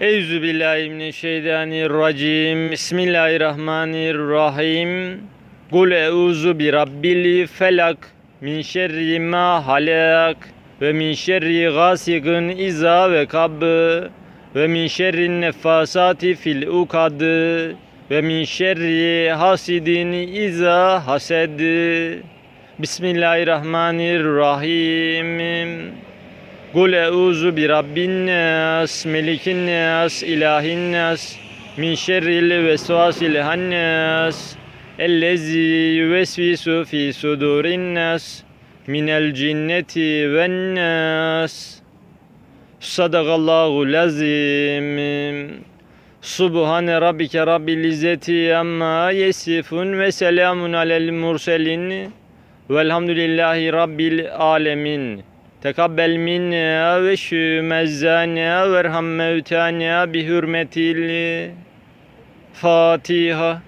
Eyüzü billahi mineşşeytanirracim. Bismillahirrahmanirrahim. Kul euzu bi rabbil felak min şerri ma halak ve min şerri gasikin iza ve kab ve min şerri nefasati fil ukad ve min şerri hasidin iza hased. Bismillahirrahmanirrahim. Kul euzu bi rabbin nas, melikin nas, ilahin nas, min şerril vesvasil hannas, ellezi yuvesvisu fi sudurin nas, minel cinneti ven nas. Sadakallahu lazim. Subhane rabbike rabbil izzeti amma yesifun ve selamun alel murselin. Velhamdülillahi rabbil alemin. Tekabbel minna ve şümezzana ve erham mevtana bi hürmetil Fatiha.